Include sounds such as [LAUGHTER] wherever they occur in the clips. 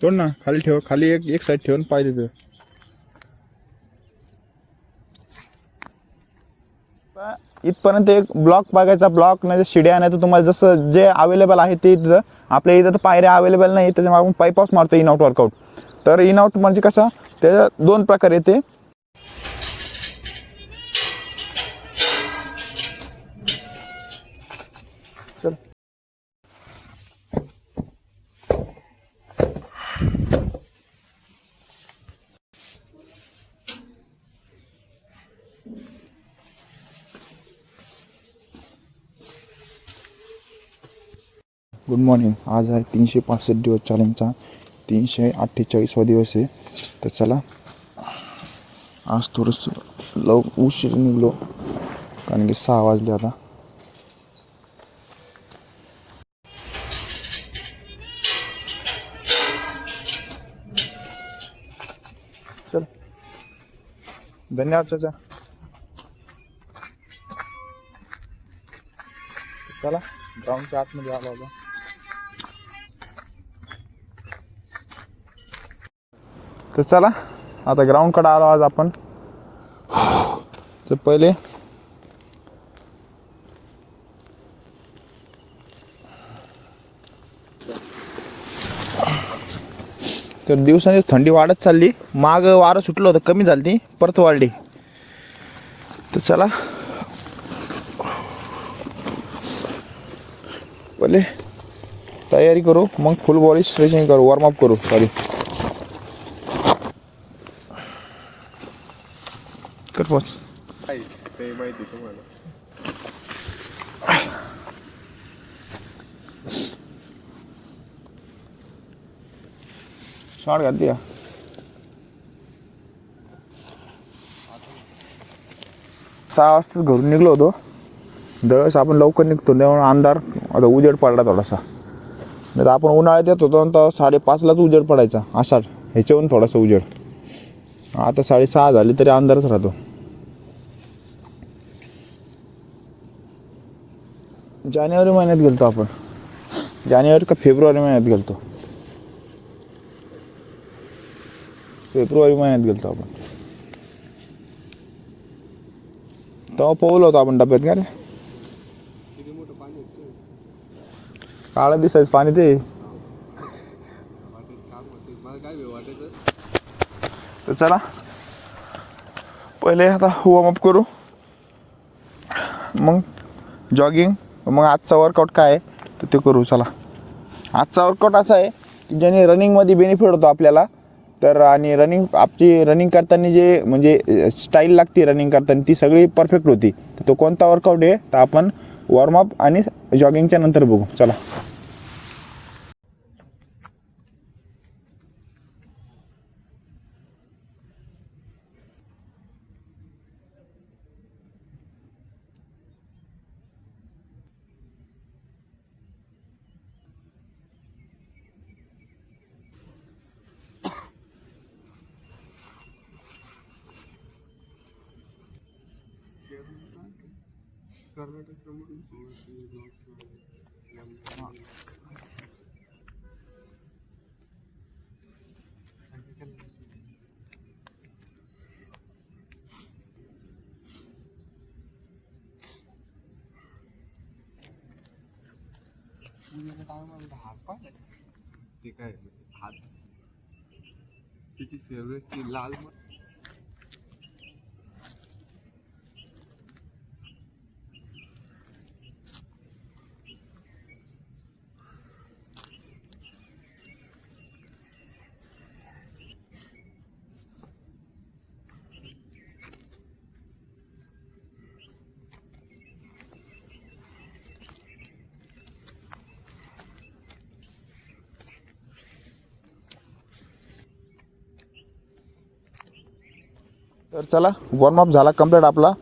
तोड ना खाली ठेव खाली एक एक साईड ठेवून पाय तिथं. इथपर्यंत एक ब्लॉक बघायचा ब्लॉक नाही तर शिड्या नाही तर तुम्हाला जसं जे अवेलेबल आहे ते इथं आपल्या इथं तर पायऱ्या अवेलेबल नाही त्याच्यामुळे आपण पाईप हाऊस मारतो इन आउट वर्कआउट तर इन आउट म्हणजे कसं त्याच्या दोन प्रकार येते. गुड मॉर्निंग आज आहे तीनशे पासष्ट दिवस चॅलेंजचा तीनशे अठ्ठेचाळीसवा दिवस आहे. तर चला. आज थोडंसं लव उशीर निघलो. कारण की सहा वाजले आता. चल. धन्यवाद चाचा. चला. ग्राउंडच्या आतमध्ये आला होता तर चला आता ग्राउंडकडे आलो आज आपण. तर पहिले तर दिवसाने थंडी वाढत चालली. माग वारं सुटलं होतं कमी झाली ती परत वाढली. तर चला. पहिले तयारी करू मग फुल बॉडी स्ट्रेचिंग करू वॉर्मअप करू सॉरी कर पोच शॉर्ट घालते का सहा वाजताच घरून निघलो होतो दरवेळेस आपण लवकर निघतो त्यामुळे अंधार आता उजेड पडला थोडासा नाही तर आपण उन्हाळ्यात येत होतो तर साडेपाचलाच उजेड पडायचा असा ह्याच्याहून थोडासा उजेड आता साडेसहा झाली तरी अंधारच राहतो जानेवारी महिन्यात गेलतो आपण जानेवारी का फेब्रुवारी महिन्यात गेलतो फेब्रुवारी महिन्यात गेलतो आपण. तेव्हा पोहलो होतो आपण डब्यात का रे? काळं दिसायचं पाणी ते. तर चला पहिले आता वॉर्मअप करू. मग जॉगिंग मग आजचा वर्कआउट काय आहे तर ते करू चला. आजचा वर्कआउट असा आहे की ज्याने रनिंगमध्ये बेनिफिट होतो आपल्याला तर आणि रनिंग आपली रनिंग करताना जे म्हणजे स्टाईल लागते रनिंग करताना ती सगळी परफेक्ट होती. तर तो कोणता वर्कआउट आहे? तर आपण वॉर्मअप आणि जॉगिंगच्या नंतर बघू. चला. ते काय हात तिची फेवरेट ती लाल म- तर चला वॉर्मअप झाला कंप्लीट आपला.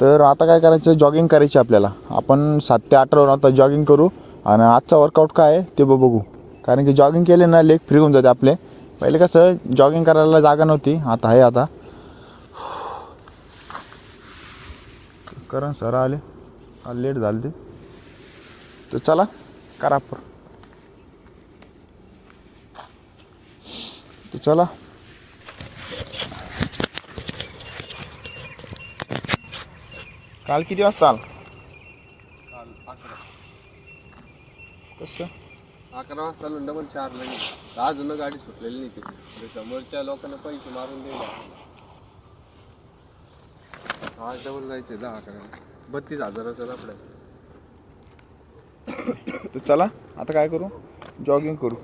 तर आता काय करायचं? जॉगिंग करायची आपल्याला. आपण सात ते आठ राऊंड आता जॉगिंग करू आणि आजचा वर्कआउट काय आहे ते बघू. कारण की जॉगिंग केले ना लेग फ्री होऊन जाते आपले. पहिले कसं जॉगिंग करायला जागा नव्हती. आता आहे आता. करण सर आले. लेट झाले ते. तर चला करा तर चला. काल किती वाजता आल काल अकरा कसं अकरा वाजता आलो डबल चारला गेलो अजून गाडी सुटलेली नाही तिथे समोरच्या लोकांना पैसे मारून दिले आज डबल जायचे दहा अकरा बत्तीस हजाराचा आहे. तर चला आता काय करू जॉगिंग करू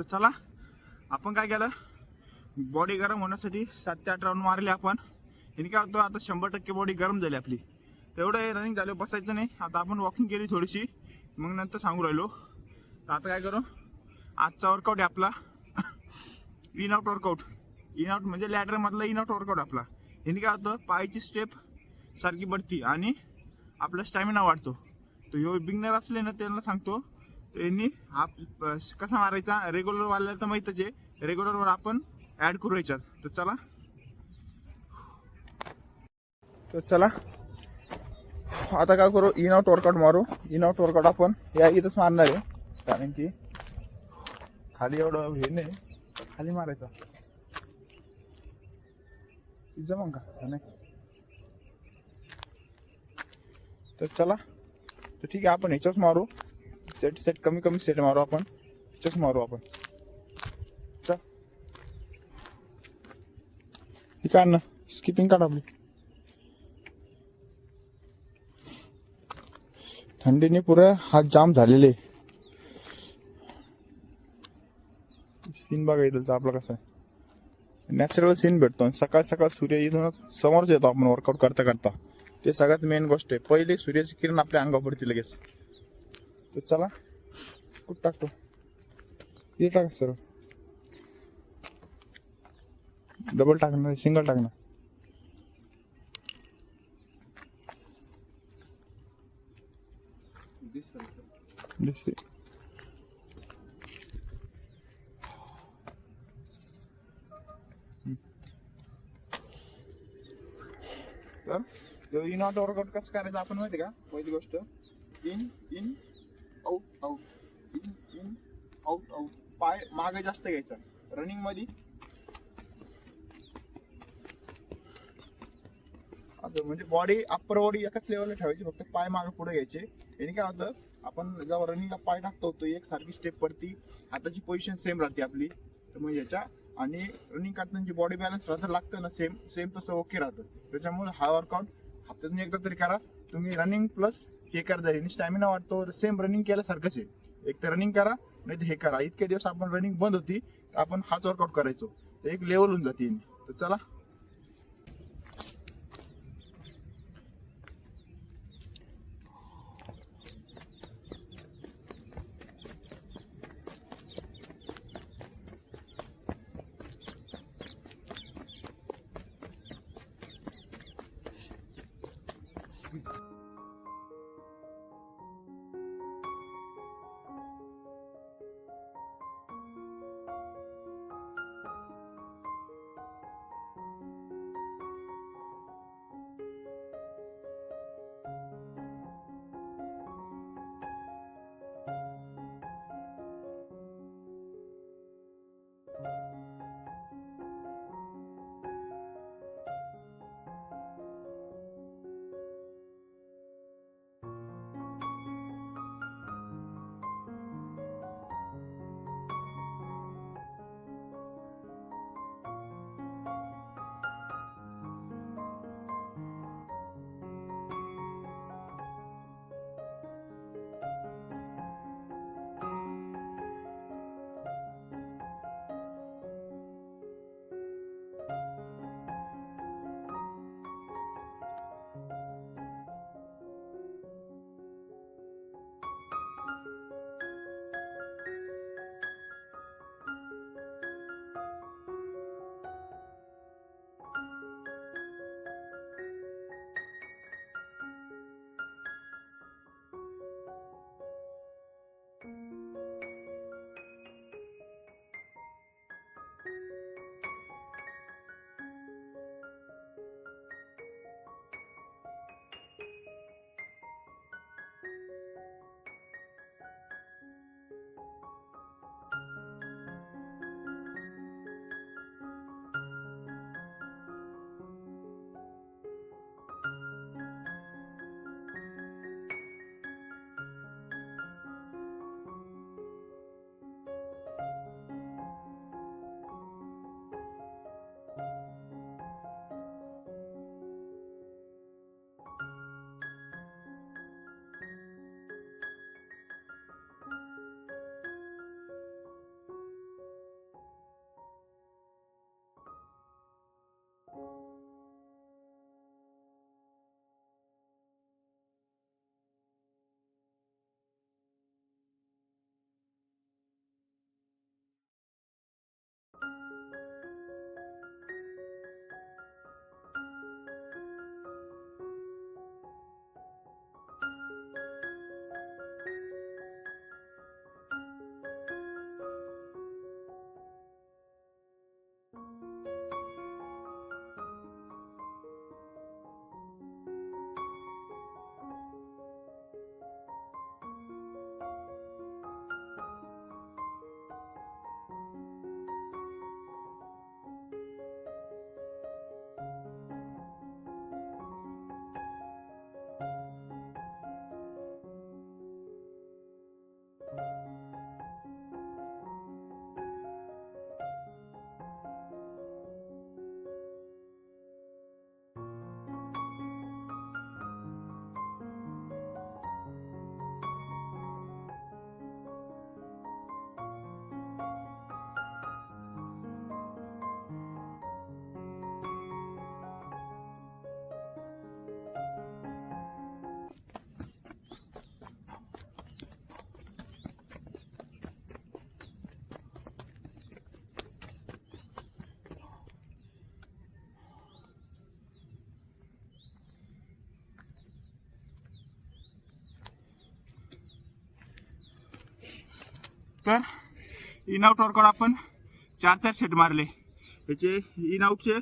तर चला आपण काय केलं? बॉडी गरम होण्यासाठी सात ते आठ राऊंड मारले आपण. याने काय होतं आता शंभर टक्के बॉडी गरम झाली आपली. तेवढं रनिंग झालं बसायचं नाही. आता आपण वॉकिंग केली थोडीशी. मग नंतर सांगू राहिलो. तर आता काय करू? आजचा वर्कआउट आहे आपला. In out workout in out म्हणजे लॅटरमधला इन आउट वर्कआउट आपला. याने काय होतं पायची स्टेप सारखी बढती आणि आपला स्टॅमिना वाढतो. तो ह्यो बिगनर असले ना त्यांना सांगतो यांनी हा कसा मारायचा? रेग्युलर वाल्याला तर माहीतच आहे. रेग्युलरवर आपण ॲड करू याच्यात. तर चला. तर चला. आता काय करू? इन आउट वर्कआउट मारू. इन आउट वर्कआउट आपण या इथंच मारणार आहे. कारण की खाली एवढं हे नाही. खाली मारायचा. जमंग का? नाही. तर चला. तर ठीक आहे आपण ह्याच्याच मारू. सेट सेट कमी कमी सेट मारू आपण. ह्याच्याच मारू आपण. चल. काढ ना. स्किपिंग काढ आपली. थंडीने पुरं हात जाम झालेले. सीन बघा इथलचा आपला कसा आहे. नॅचरल सीन भेटतो. आणि सकाळ सकाळ सूर्य इथून समोरच येतो आपण वर्कआउट करता करता. ते सगळ्यात मेन गोष्ट आहे. पहिले सूर्याची किरण आपल्या अंगावर पडते लगेच. तर चला. कुठं टाकतो हे टाका सर डबल टाकणार सिंगल टाकणार. दिसते तर इन आउट वर्कआउट कसं करायचं आपण माहिती का? पहिली गोष्ट in in out out in in out out पाय मागे जास्त घ्यायचा. रनिंगमध्ये. असं म्हणजे बॉडी अप्पर बॉडी एकाच लेवलला ठेवायची फक्त पाय मागे पुढे घ्यायचे. याने काय होतं आपण जेव्हा रनिंगला पाय टाकतो तो एक सारखी स्टेप पडती हाताची पोझिशन सेम राहते आपली. तर मग याच्या आणि रनिंग काढताना जी बॉडी बॅलन्स राहतं लागतं ना सेम सेम तसं ओके राहतं. त्याच्यामुळे हा वर्कआउट हप्त्यातून एकदा तरी करा. तुम्ही रनिंग प्लस हे करता येईल स्टॅमिना वाटतो सेम रनिंग केल्यासारखंच आहे. एक तर रनिंग करा नाही तर हे करा. इतके दिवस आपण रनिंग बंद होती तर आपण हाच वर्कआउट करायचो. तर एक लेवल होऊन जाते. तर चला तर इन आउट वर्कआउट आपण चार चार सेट मारले. याचे इन आउटचे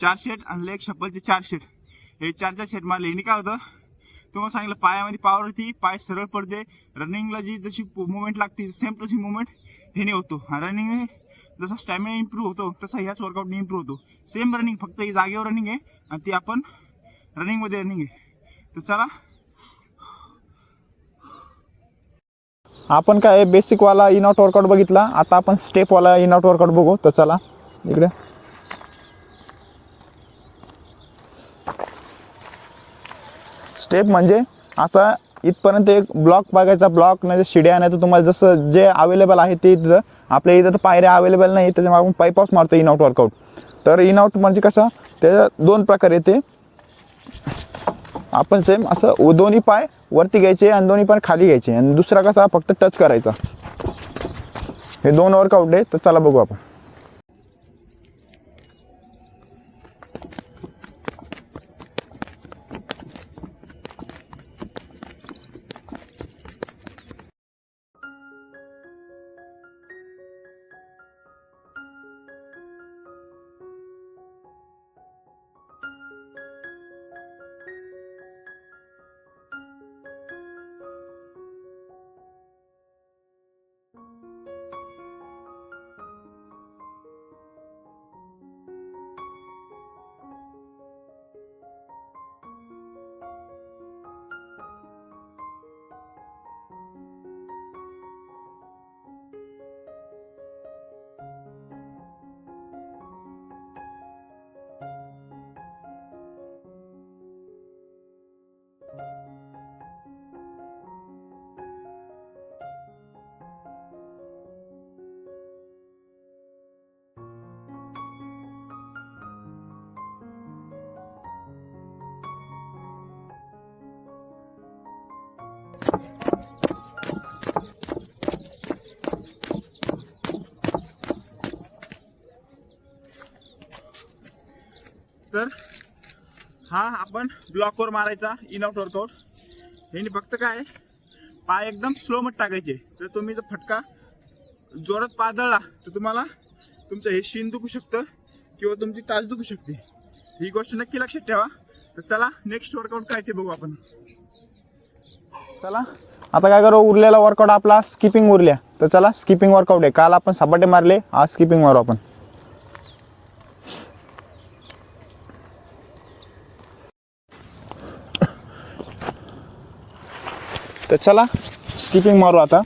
चार सेट आणि लेग शप्पलचे चार सेट हे चार चार सेट मारले. आणि काय होतं? तुम्हाला सांगितलं पायामध्ये पावर होती पाय सरळ पडते. रनिंगला जी जशी मुवमेंट लागते सेम तशी मुवमेंट ह्याने होतो. रनिंग जसा स्टॅमिना इम्प्रूव्ह होतो तसा ह्याच वर्कआउटने इम्प्रूव्ह होतो. सेम रनिंग फक्त ही जागेवर रनिंग आहे आणि ती आपण रनिंगमध्ये रनिंग आहे. तर चला आपण काय बेसिकवाला इन आउट वर्कआउट बघितला. आता आपण स्टेपवाला इन आउट वर्कआउट बघू. तर चला इकडे. स्टेप म्हणजे असा इथपर्यंत एक ब्लॉक बघायचा. ब्लॉक नाही तर शिड्या नाही तर तुम्हाला जसं जे अवेलेबल आहे ते इथं. आपल्या इथं तर पायऱ्या अवेलेबल नाही. त्याच्यामुळे आपण पाईपाऊस मारतो इन आउट वर्कआउट तर इन आउट म्हणजे कसं? त्याच्या दोन प्रकार येते. आपण सेम असं दोन्ही पाय वरती घ्यायचे आणि दोन्ही पण खाली घ्यायचे. आणि दुसरा कसा फक्त टच करायचा. हे दोन वर्कआउट आहे तर चला बघू आपण. तर हा आपण ब्लॉकवर मारायचा इन आउट वर्कआउट ह्याने फक्त काय पाय एकदम स्लो मत टाकायचे. तर तुम्ही जर फटका जोरात पादळला तर तुम्हाला तुमचं हे शीन दुखू शकतं किंवा तुमची टाच दुखू शकते. ही गोष्ट नक्की लक्षात ठेवा. तर चला नेक्स्ट वर्कआउट काय ते बघू आपण. चला. आता काय करू? उरलेला वर्कआउट आपला स्किपिंग उरल्या. तर चला स्किपिंग वर्कआउट आहे. काल आपण सपाटे मारले आज स्किपिंग मारू आपण. तर चला स्किपिंग मारू आता.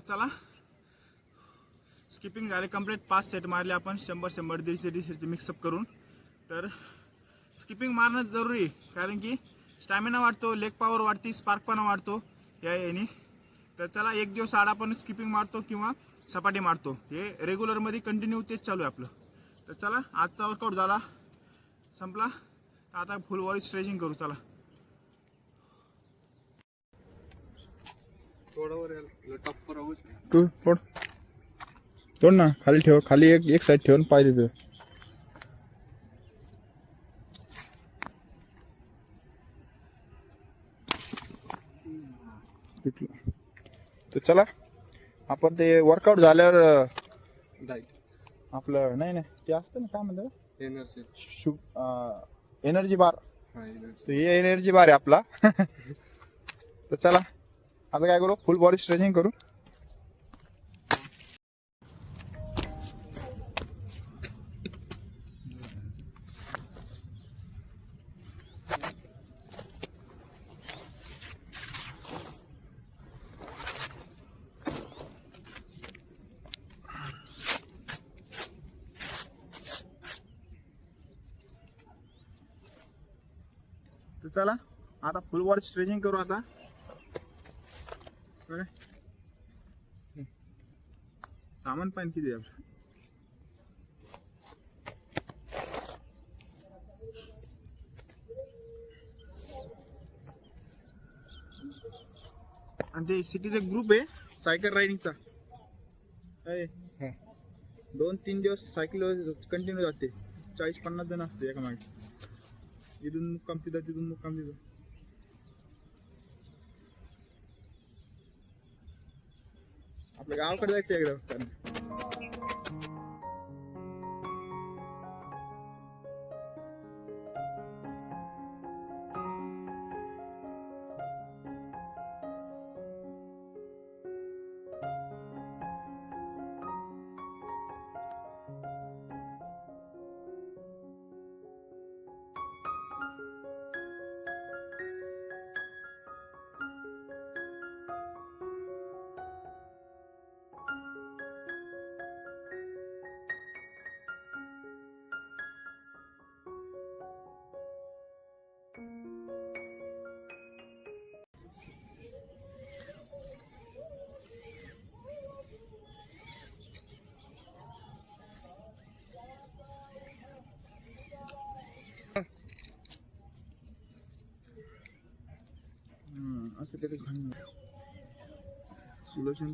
तर चला. स्किपिंग झाले कंप्लीट पाच सेट मारले आपण. शंभर शंभर दीडशे दीडशेचे मिक्सअप करून. तर स्किपिंग मारणं जरुरी कारण की स्टॅमिना वाढतो लेग पॉवर वाढते स्पार्कपणा वाढतो या याने. तर चला एक दिवस आड आपण स्किपिंग मारतो किंवा सपाटी मारतो. हे रेग्युलरमध्ये कंटिन्यू तेच चालू आहे आपलं. तर चला आजचा वर्कआउट झाला. संपला. आता फुल बॉडी स्ट्रेचिंग करू. चला. तू तोड तोड ना खाली ठेव. खाली एक एक साईड ठेवून पाय तिथं. तुटलं. तर चला आपण ते वर्कआउट झाल्यावर आपलं नाही नाही ते असतं ना काय म्हणतात? एनर्जी शु एनर्जी बार हे एनर्जी बार आहे आपला. [LAUGHS] तर चला आता काय करू? फुल बॉडी स्ट्रेचिंग करू. तर चला आता फुल बॉडी स्ट्रेचिंग करू आता. हम्म. सामान पण किती आपलं? आणि ते सिटीचा ग्रुप आहे सायकल रायडिंगचा आहे. दोन तीन दिवस सायकल कंटिन्यू जाते. चाळीस पन्नास जण असते एका मागे इथून मुक्काम तिथं तिथून मुक्काम तिथं. गावाकडे जायचं एकदा हम्म, असं तरी सांग सोल्युशन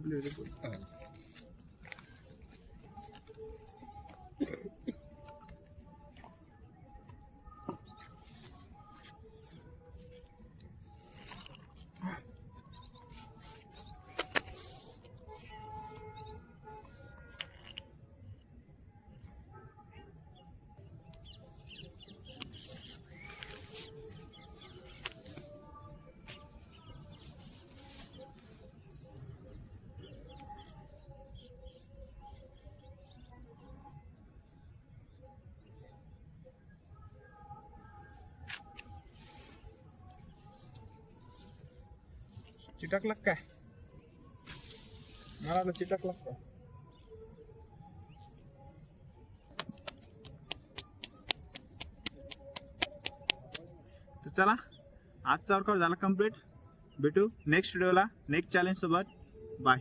चिटकला का काय? मला वाटलं चिटकला काय? तर चला आजचा वर्कआउट झाला कंप्लीट भेटू नेक्स्ट व्हिडिओला नेक्स्ट चॅलेंज सोबत. बाय